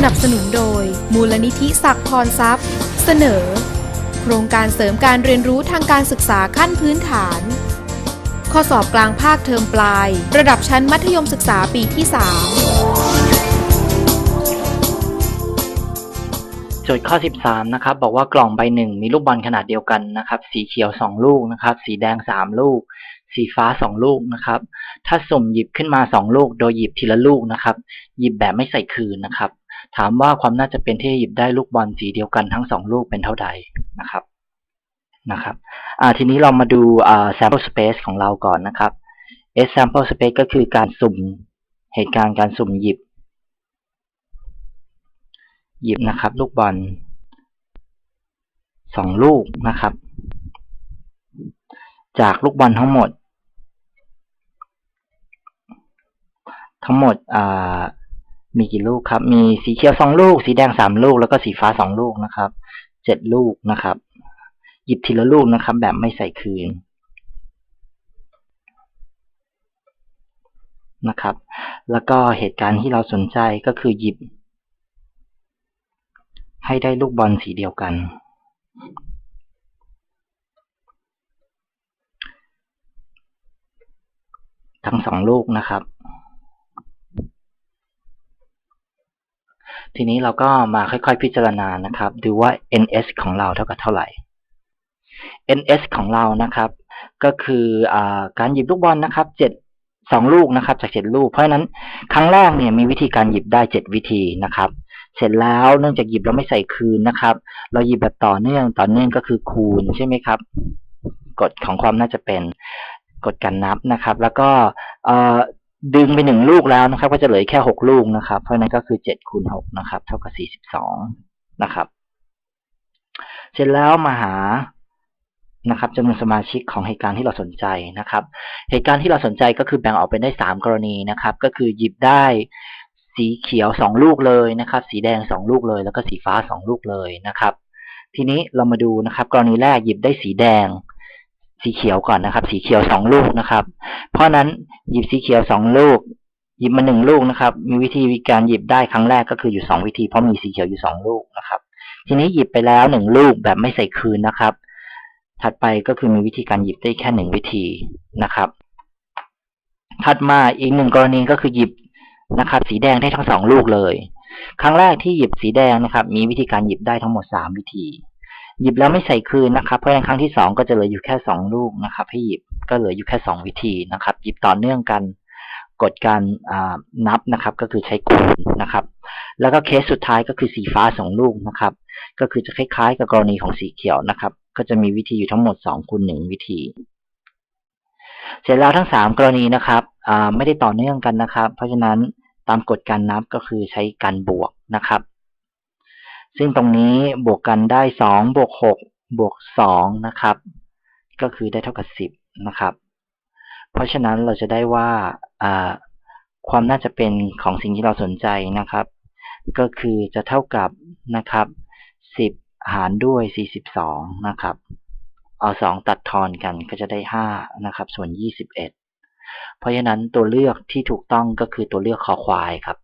สนับสนุนโดย มูลนิธิศักดิ์พรทรัพย์ เสนอ โครงการเสริมการเรียนรู้ทางการศึกษาขั้นพื้นฐาน ข้อสอบกลางภาคเทอมปลาย ระดับชั้นมัธยมศึกษาปีที่ 3 โจทย์ข้อ 13 นะครับ บอกว่ากล่องใบหนึ่งมีลูกบอลขนาดเดียวกันนะครับ สีเขียว 2 ลูกนะครับ สีแดง 3 ลูก สีฟ้า 2 ลูกนะครับ ถ้าสุ่มหยิบขึ้นมา 2 ลูก โดยหยิบทีละลูกนะครับ หยิบแบบไม่ใส่คืนนะครับ ถามว่าความน่าจะเป็นที่หยิบได้ลูกบอลสีเดียวกันทั้ง2ลูกเป็นเท่าใดนะครับนะครับอ่าทีนี้เรามาดูอ่า sample space ของเราก่อนนะครับ S sample space ก็คือการสุ่มเหตุการณ์การสุ่มหยิบ หยิบนะครับ ลูกบอลสองลูกนะครับ จากลูกบอลทั้งหมด ทั้งหมดอ่า มีกี่ลูกครับ มีสีเขียวสองลูก สีแดงสามลูก แล้วก็สีฟ้าสองลูกนะครับ เจ็ดลูกนะครับ หยิบทีละลูกนะครับ แบบไม่ใส่คืนนะครับ แล้วก็เหตุการณ์ที่เราสนใจก็คือหยิบ ให้ได้ลูกบอลสีเดียวกัน ทั้งสองลูกนะครับ ทีนี้เราก็มาค่อยๆพิจารณานะครับ ดูว่า ns ของเราเท่ากับเท่าไหร่ ns ของเรานะครับ ก็คืออการหยิบลูกบอลนะครับเจ็ดสองลูกนะครับจากเจ็ดลูก เพราะฉะนั้นครั้งแรกเนี่ยมีวิธีการหยิบได้เจ็ดวิธีนะครับ เสร็จแล้วเนื่องจากหยิบเราไม่ใส่คืนนะครับ เราหยิบแบบต่อเนื่องต่อเนื่องก็คือคูณใช่ไหมครับกฎของความน่าจะเป็นกฎการนับนะครับ แล้วก็เอ่อ ดึงไปหนึ่งลูกแล้วนะครับ ก็จะเหลือแค่หกลูกนะครับ เพราะนั้นก็คือเจ็ดคูณหกนะครับ เท่ากับสี่สิบสองนะครับ เสร็จแล้วมาหานะครับจำนวนสมาชิกของเหตุการณ์ที่เราสนใจนะครับ เหตุการณ์ที่เราสนใจก็คือแบ่งออกเป็นได้สามกรณีนะครับ ก็คือหยิบได้สีเขียวสองลูกเลยนะครับ สีแดงสองลูกเลย แล้วก็สีฟ้าสองลูกเลยนะครับ ทีนี้เรามาดูนะครับ กรณีแรกหยิบได้สีแดง สีเขียวก่อนนะครับ สีเขียวสองลูกนะครับ เพราะนั้นหยิบสีเขียวสองลูก หยิบมาหนึ่งลูกนะครับ มีวิธีการหยิบได้ครั้งแรกก็คืออยู่สองวิธีเพราะมีสีเขียวอยู่สองลูกนะครับ ทีนี้หยิบไปแล้วหนึ่งลูกแบบไม่ใส่คืนนะครับ ถัดไปก็คือมีวิธีการหยิบได้แค่หนึ่งวิธีนะครับ ถัดมาอีกหนึ่งกรณีก็คือหยิบนะครับ สีแดงได้ทั้งสองลูกเลย ครั้งแรกที่หยิบสีแดงนะครับ มีวิธีการหยิบได้ทั้งหมดสามวิธี หยิบแล้วไม่ใส่คืนนะครับ เพราะฉะนั้นครั้งที่สองก็จะเหลืออยู่แค่สองลูกนะครับให้หยิบก็เหลืออยู่แค่สองวิธีนะครับ หยิบต่อเนื่องกันกดการนับนะครับ ก็คือใช้คูณนะครับ แล้วก็เคสสุดท้ายก็คือสีฟ้าสองลูกนะครับ ก็คือจะคล้ายๆ กับกรณีของสีเขียวนะครับ ก็จะมีวิธีอยู่ทั้งหมดสองคูณหนึ่งวิธี เสร็จแล้วทั้งสามกรณีนะครับไม่ได้ต่อเนื่องกันนะครับ เพราะฉะนั้นตามกฎการนับก็คือใช้การบวกนะครับ ซึ่งตรงนี้บวกกันได้สองบวกหกบวกสองนะครับ ก็คือได้เท่ากับสิบนะครับ เพราะฉะนั้นเราจะได้ว่าความน่าจะเป็นของสิ่งที่เราสนใจนะครับ ก็คือจะเท่ากับนะครับสิบหารด้วยสี่สิบสองนะครับ เอาสองตัดทอนกันก็จะได้ห้านะครับ ส่วนยี่สิบเอ็ดเพราะฉะนั้นตัวเลือกที่ถูกต้องก็คือตัวเลือกคอควายครับ